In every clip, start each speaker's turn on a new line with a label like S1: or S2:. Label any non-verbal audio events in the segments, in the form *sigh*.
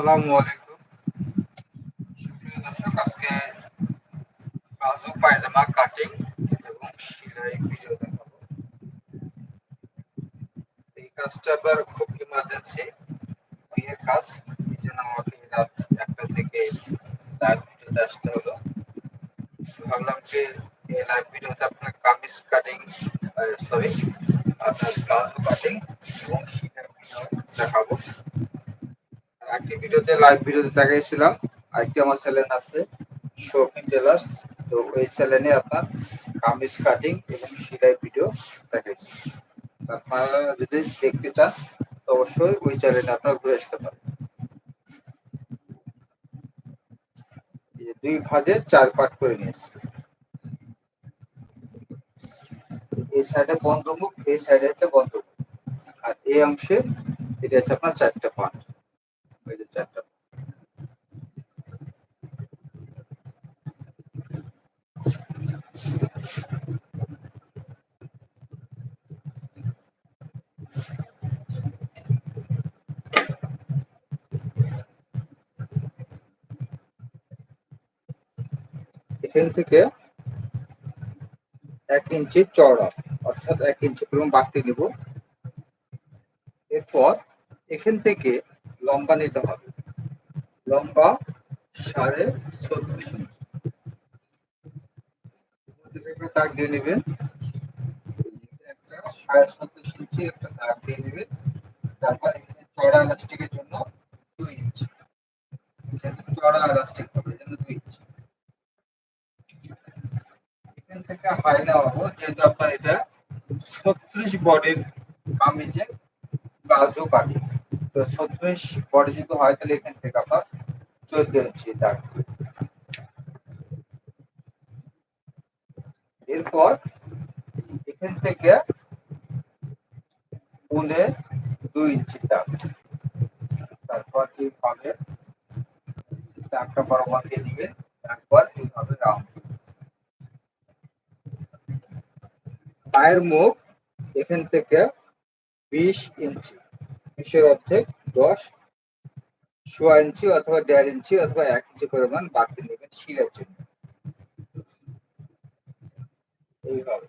S1: আসসালামু আলাইকুম। সুপ্রিয় দর্শক, আজকে প্লাজো পায়জামা কাটিং এবং ভিডিও দেখাবো। এই কাজটা আবার খুব ইমার্জেন্সি বিয়ের কাজ, এই জন্য আমাকে রাত একটা থেকে লাইভ আসতে হলো। ভাবলাম যে এই লাইভ আপনার কামিজ কাটিং সরি আপনার প্লাজো কাটিং এবং সেলাই ভিডিও দেখাবো একটি ভিডিওতে লাইভ ভিডিওতে দেখাইছিলাম। আরেকটি আমার চ্যানেল আছে শৌখিন টেলার্স তো ওই চ্যানেলে আপনার কামিজ কাটিং এবং সেলাই ভিডিও দেখাইছি। আপনারা যদি দেখতে চান, তো অবশ্যই ওই চ্যানেলে আপনারা ঘুরে আসতে পারেন। দুই ভাজে চার পার্ট করে নিয়েছি। এই সাইডে বন্ধ মুখ এই সাইডে হচ্ছে বন্ধ মুখ আর এই অংশে এটা হচ্ছে আপনার চারটা ওই যে চারটা এখান থেকে এক ইঞ্চি চওড়া, অর্থাৎ এক ইঞ্চি পরিমাণ বাড়তি নিব। এরপর এখান থেকে লম্বা নিতে হবে। লম্বা সাড়ে ছত্রিশ দাগ দিয়ে নেবেন একটা সাড়ে ইঞ্চি একটা দাগ দিয়ে নেবেন তারপর এখানে চড়া জন্য দুই চড়া জন্য দুই এখান থেকে যেহেতু আপনার এটা বাড়ি তো ছত্রিশ বডি যদি হয়, তাহলে এখান থেকে আপনার চোদ্দ ইঞ্চি দাগ। এরপর এখান থেকে পুনে দুই ইঞ্চি দাগ তারপর এইভাবে রাউন্ড। পায়ের মুখ এখান থেকে বিশ ইঞ্চি। বিশের অর্ধেক দশ, সোয়া ইঞ্চি অথবা দেড় ইঞ্চি অথবা এক ইঞ্চি পরিমাণ বাড়তি নেবেন শিলের জন্য। এইভাবে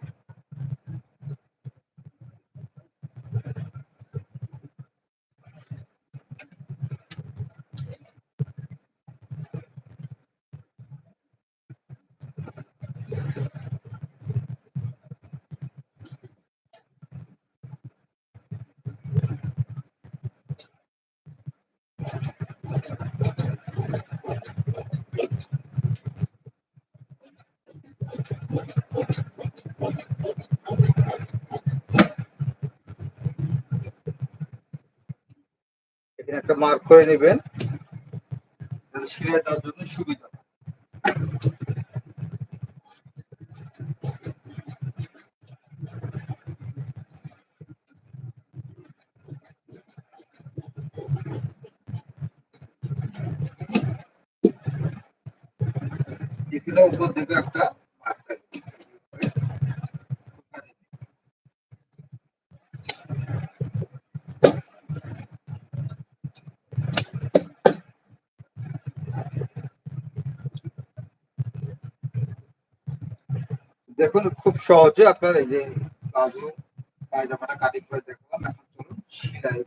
S1: এখানে একটা মার্ক করে নেবেন। দেওয়ার জন্য সুবিধা। এখানে উপর দিকে একটা দেখুন সহজে আপনার এই যে প্লাজো পায়জামাটা কাটিং করে দেখলাম। এখন চলুন সেলাই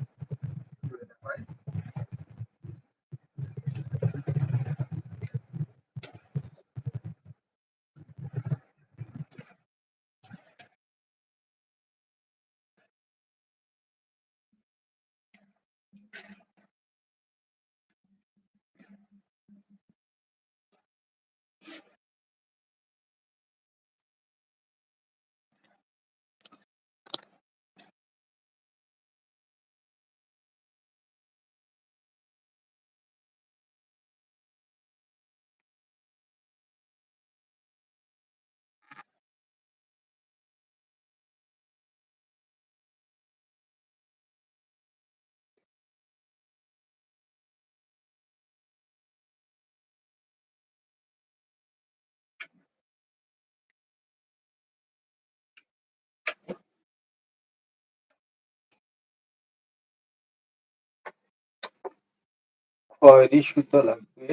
S1: খয়েরি সুতো লাগবে।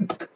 S1: Thank *laughs* you.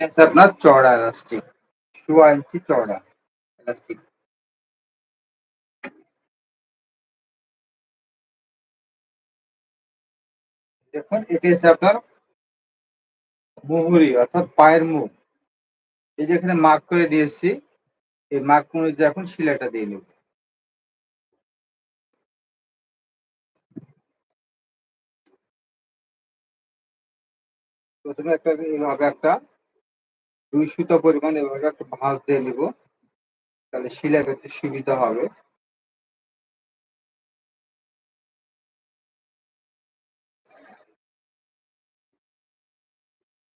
S1: হচ্ছে আপনার চড়া এলাস্টিক সোয়া ইঞ্চি চড়া এলাস্টিক দেখুন এটা হচ্ছে আপনার মুহুরি, অর্থাৎ পায়ের মুখ। এই যে এখানে মার্ক করে দিয়েছি এই মার্ক অনুযায়ী এখন শিলাটা দিয়ে নেব। প্রথমে একটা এইভাবে একটা দুই সুতো পরিমাণ এভাবে একটা ভাঁজ দিয়ে নিব। তাহলে শিলা করতে সুবিধা হবে।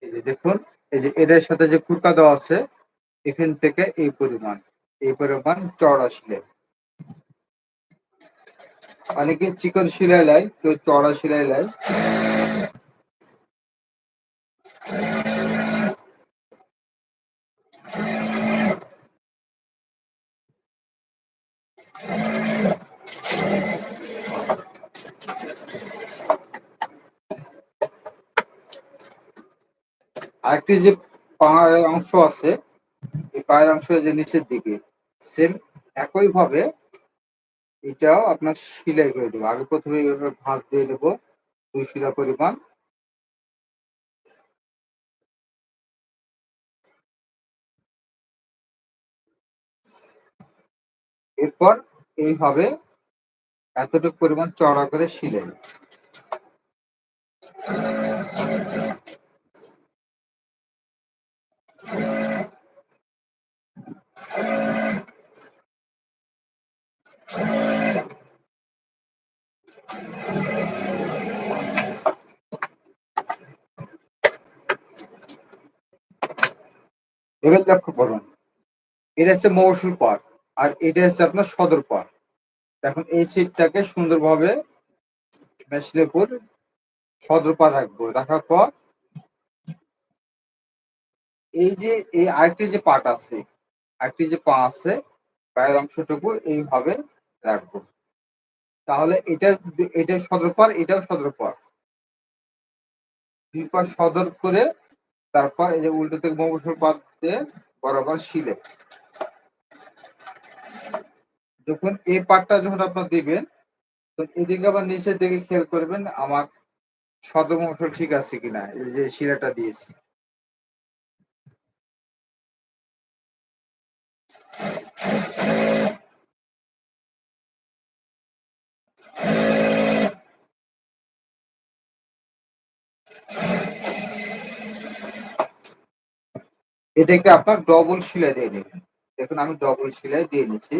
S1: এই যে দেখুন, এই যে এটার সাথে যে কুরকা দেওয়া আছে, এখান থেকে এই পরিমাণ এই পরিমাণ চড়া শিলে অনেকে চিকন শিলাই লাই কেউ চড়া শিলাই লাই আরেকটি যে পায়ের অংশ আছে, এই পায়ের অংশ যে নিচের দিকে সেম একই ভাবে এটাও আপনার সিলাই করে দেবো। আগে প্রথমে এইভাবে ভাঁজ দিয়ে দেবো দুই শিলা পরিমাণ। এরপর এইভাবে এতটুকু পরিমাণ চড়া করে সিলাই। এবার লক্ষ্য করুন। এটা হচ্ছে মৌসুল পার, আর এটা হচ্ছে আপনার সদর পার। এখন এই সিটটাকে সুন্দরভাবে মেশিনের উপর সদর পার রাখব। রাখার পর এই যে, এই আরেকটি যে পাট আছে, আরেকটি যে পা আছে, পায়ের অংশটুকু এইভাবে রাখব। তাহলে এটা এটা সদর পার, এটাও সদর পার। দুই পা সদর করে তারপর এই যে উল্টো থেকে মৌসুল পাত বৃত্তে বরাবর শিলে। যখন এই পার্টটা যখন আপনার দিবেন, তো এদিকে আবার নিচের দিকে খেয়াল করবেন, আমার সদম ঠিক আছে কিনা, এই যে শিলাটা দিয়েছি। you এটাকে আপনার ডবল সিলাই দিয়ে নেবেন। দেখুন, আমি ডবল সিলাই দিয়ে নিচ্ছি।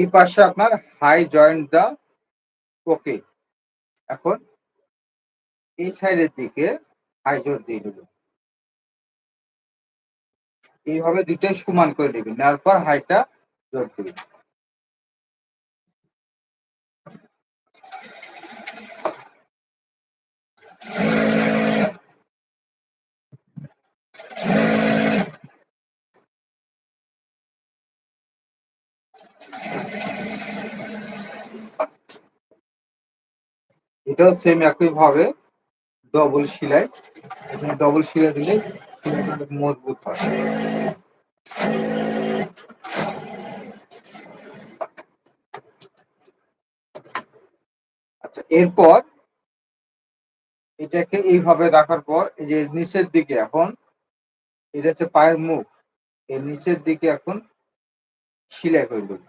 S1: এই পাশে আপনার হাই জয়েন্ট দা ওকে এখন এই সাইডের দিকে হাই জোর দিয়ে দেবেন এইভাবে দুইটাই সমান করে নেবেন নেওয়ার পর হাইটা জোর দেবেন এটাও সেম একই ভাবে ডবল সেলাই ডবল সেলাই দিলে মজবুত হয়। আচ্ছা এরপর এটাকে এইভাবে রাখার পর এই যে নিচের দিকে এখন, এটা হচ্ছে পায়ের মুখ, এই নিচের দিকে এখন সেলাই করে দেবো,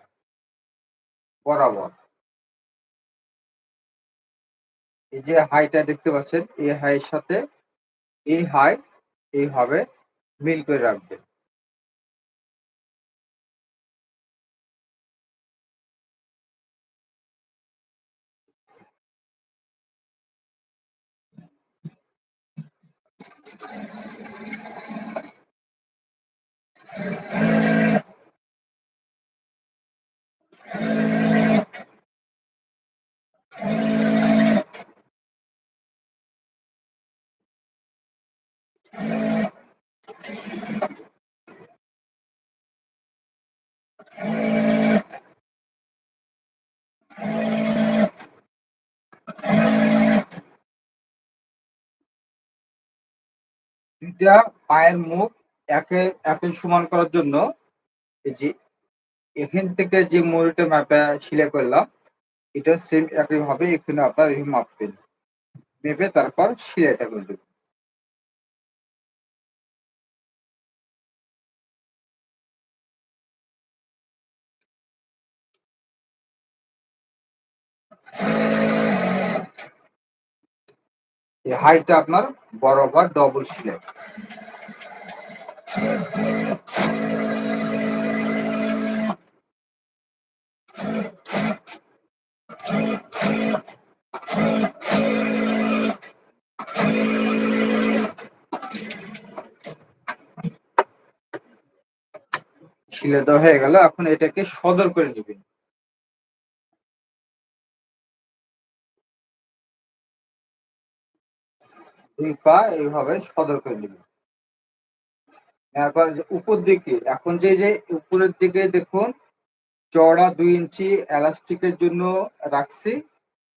S1: বরাবর। এই যে হাইটা দেখতে পাচ্ছেন, এই হাইয়ের সাথে এই হাই এইভাবে মিল করে রাখবেন দুইটা পায়ের মুখ একে একে সমান করার জন্য এই যে এখান থেকে যে ময়ূরটা মাপা সিলাই করলাম, এটা সেম হবে এখানে আপনার মাপবেন। মেপে তারপর সিলাইটা করে দেবেন এই হাইটটা আপনার বরাবর ডবল সিলাই দেওয়া হয়ে গেল এখন এটাকে সদর করে নেবেন। দুই পা এইভাবে সদর করে নেবেন এরপর যে উপর দিকে, এখন যে যে উপরের দিকে দেখুন, চওড়া দুই ইঞ্চি এলাস্টিকের জন্য রাখছি।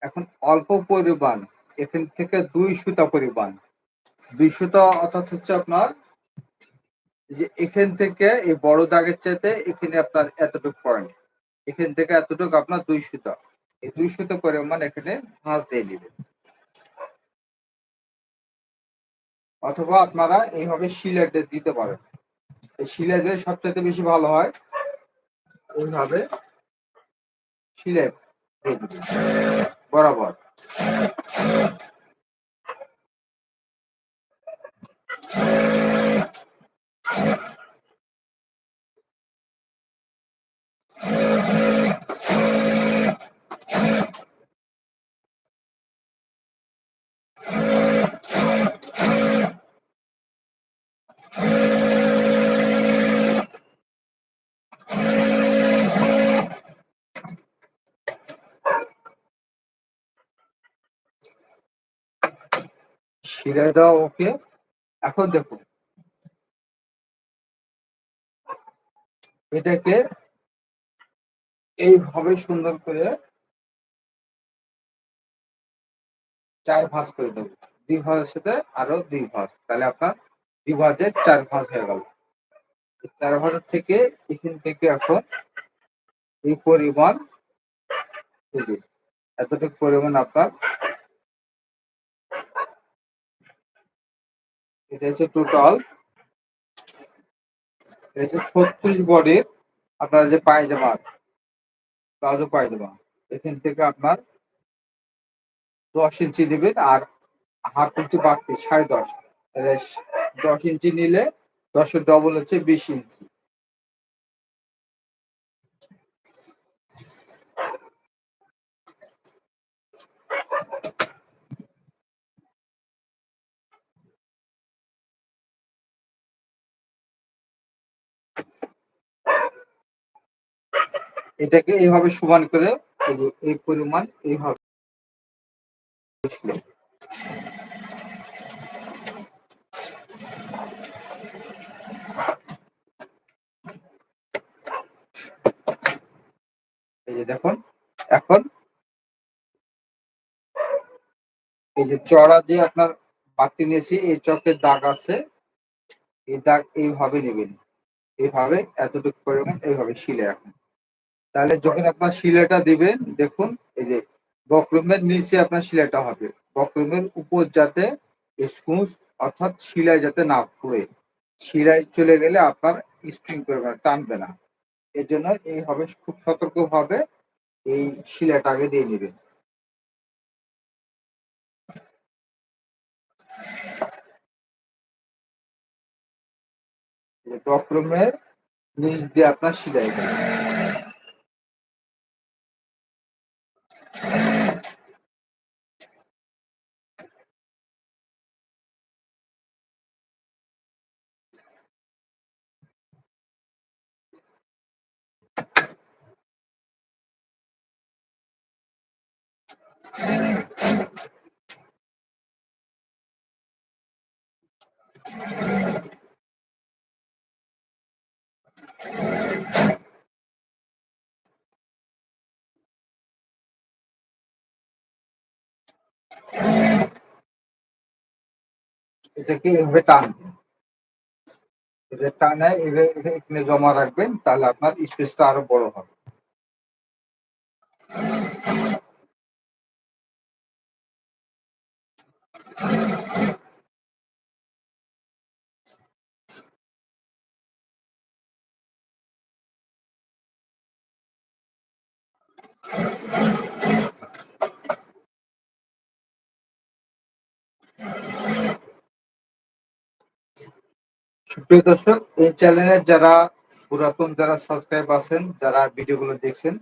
S1: এখন অল্প পরিমাণ, এখান থেকে দুই সুতা পরিমাণ। দুই সুতা অর্থাৎ হচ্ছে আপনার যে এখান থেকে এই বড় দাগের চাইতে এখানে আপনার এতটুকু পয়েন্ট এখান থেকে এতটুকু আপনার দুই সুতা। এই দুই সুতো পরিমাণ এখানে ভাঁজ দিয়ে দিবেন অথবা আপনারা এইভাবে সিলেটে দিতে পারেন। এই সিলাই দিলে সবচেয়ে বেশি ভালো হয় এইভাবে সিলেট বরাবর। সিলাই দেওয়া ওকে। এখন দেখুন এটাকে এইভাবে সুন্দর করে চার ভাঁজ করে দেবো। দুই ভাঁজের সাথে আরও দুই ভাঁজ। তাহলে আপনার দুই ভাঁজে চার ভাঁজ হয়ে গেল। চার ভাঁজের থেকে এখান থেকে এখন এই পরিমাণ এতটুকু পরিমাণ আপনার এটা হচ্ছে টোটাল এটা হচ্ছে ছত্রিশ বডির আপনার যে পায়জামা প্লাজো পায়জামা এখান থেকে আপনার দশ ইঞ্চি নেবেন আর হাফ ইঞ্চি বাড়তি, সাড়ে দশ। দশ ইঞ্চি নিলে দশের ডবল হচ্ছে বিশ ইঞ্চি। এটাকে এইভাবে সমান করে এই পরিমাণ এইভাবে এই যে দেখুন, এখন এই যে চড়া যে আপনার বাড়তি নিয়েছি, এই চকের দাগ আছে, এই দাগ এইভাবে নেবেন। এইভাবে, এতটুকু পরিমাণ এইভাবে শিলে এখন। তাহলে যখন আপনার শিলাটা দিবেন, দেখুন, এই যে বক্রমের নিচে আপনার শিলাটা হবে। বক্রমের উপর যাতে স্কুচ অর্থাৎ শিলায় যাতে না পড়ে। শিলায় চলে গেলে আপনার স্প্রিং করবে না টানবে না। এর জন্য এইভাবে খুব সতর্কভাবে এই শিলাটা আগে দিয়ে নেবেন বক্রমের নিচ দিয়ে আপনার শিলাই এটাকে এভাবে টানবেন এটা এখানে জমা রাখবেন তাহলে আপনার স্পেসটা আরও বড় হবে। সুপ্রিয় দর্শক, এই চ্যানেলের যারা পুরাতন, যারা সাবস্ক্রাইব আছেন, যারা ভিডিওগুলো দেখছেন,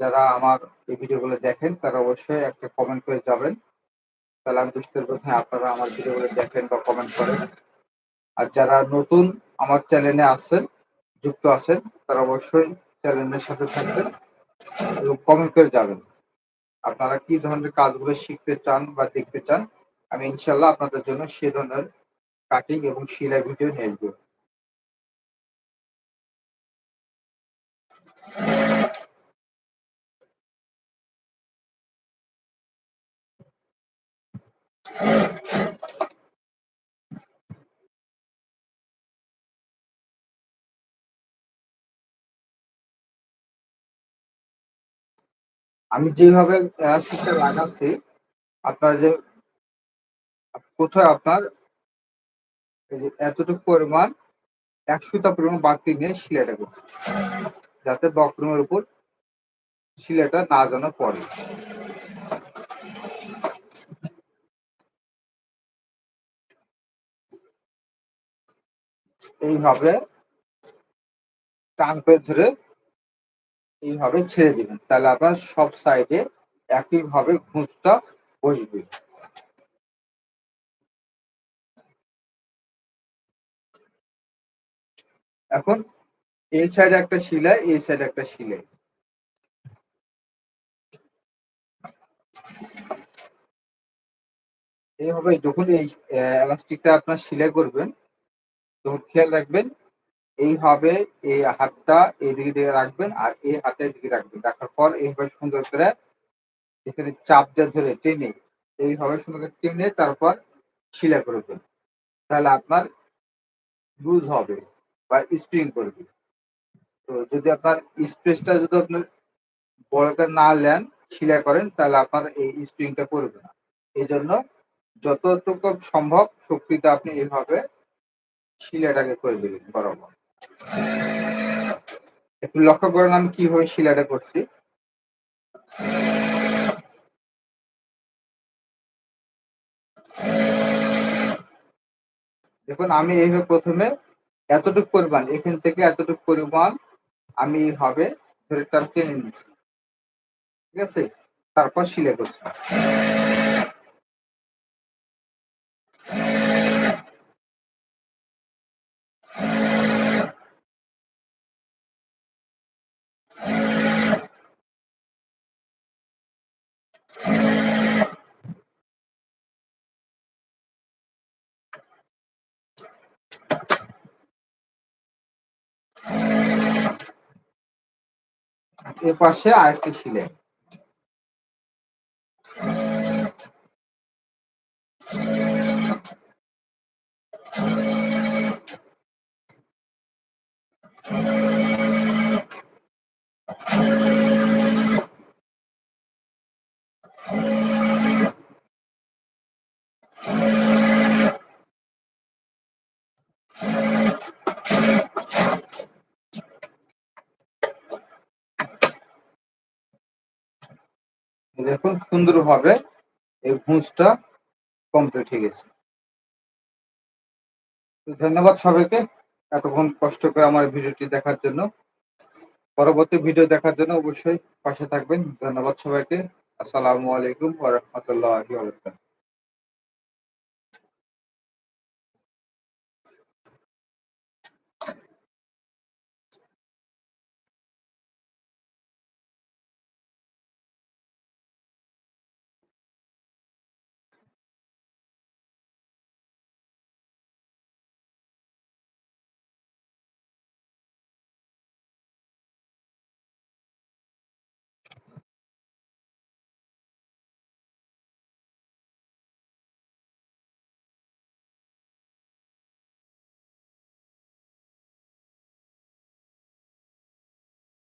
S1: যারা আমার এই ভিডিওগুলো দেখেন, তারা অবশ্যই একটা কমেন্ট করে যাবেন। তাহলে দুষ্টের কথা আপনারা আমার ভিডিওগুলো দেখেন বা কমেন্ট করেন। আর যারা নতুন আমার চ্যানেলে আছেন, যুক্ত আছেন, তারা অবশ্যই চ্যানেলের সাথে থাকবেন এবং কমেন্ট করে যাবেন। আপনারা কি ধরনের কাজগুলো শিখতে চান বা দেখতে চান, আমি ইনশাল্লাহ আপনাদের জন্য সে ধরনের কাটিং এবং শিলা ভিডিও নিয়ে আসব। আমি যেভাবে এলাস্টিকটা লাগাচ্ছি, আপনার যে, কোথায় আপনার, এই যে এতটুকু পরিমাণ একশোটা পরিমাণ বাড়তি নিয়ে শিলাটা করছি, যাতে বক্রমের উপর শিলাটা না যেন পড়ে। এইভাবে টান করে ধরে এইভাবে ছেড়ে দিবেন। তাহলে আপনার সব সাইডে একইভাবে ঘুষটা বসবে। এখন এই সাইডে একটা শিলাই এই সাইডে একটা শিলাই এইভাবে যখন এই এলাস্টিকটা আপনার সিলাই করবেন, তখন খেয়াল রাখবেন এইভাবে এই হাতটা এইদিকে দিকে রাখবেন আর এই হাতটা এদিকে রাখবেন। রাখার পর এইভাবে সুন্দর করে এখানে চাপ দিয়ে ধরে টেনে, এইভাবে সুন্দর করে টেনে তারপর শিলা করবেন তাহলে আপনার লুজ হবে বা স্প্রিং করবে। তো যদি আপনার স্পেসটা যদি আপনার বড় করে না নেন শিলা করেন, তাহলে আপনার এই স্প্রিংটা করবে না। এই জন্য যতটুকু সম্ভব শক্তিটা আপনি এইভাবে শিলাটাকে করে দিলেন বরাবর। একটু লক্ষ্য করেন আমি কীভাবে শিলাটা করছি। দেখুন, আমি এইভাবে প্রথমে এতটুকু পরিমাণ, এখান থেকে এতটুকু পরিমাণ আমি হবে ধরে তার টেনে নিচ্ছি। ঠিক আছে? তারপর সিলাই করছি। এ পাশে আরেকটি সিলাই দেখুন সুন্দরভাবে এই ভুঁজটা কমপ্লিট হয়ে গেছে। তো ধন্যবাদ সবাইকে এতক্ষণ কষ্ট করে আমার ভিডিওটি দেখার জন্য। পরবর্তী ভিডিও দেখার জন্য অবশ্যই পাশে থাকবেন। ধন্যবাদ সবাইকে। আসসালামু আলাইকুম ওয়া রাহমাতুল্লাহি ওয়া বারাকাতুহু।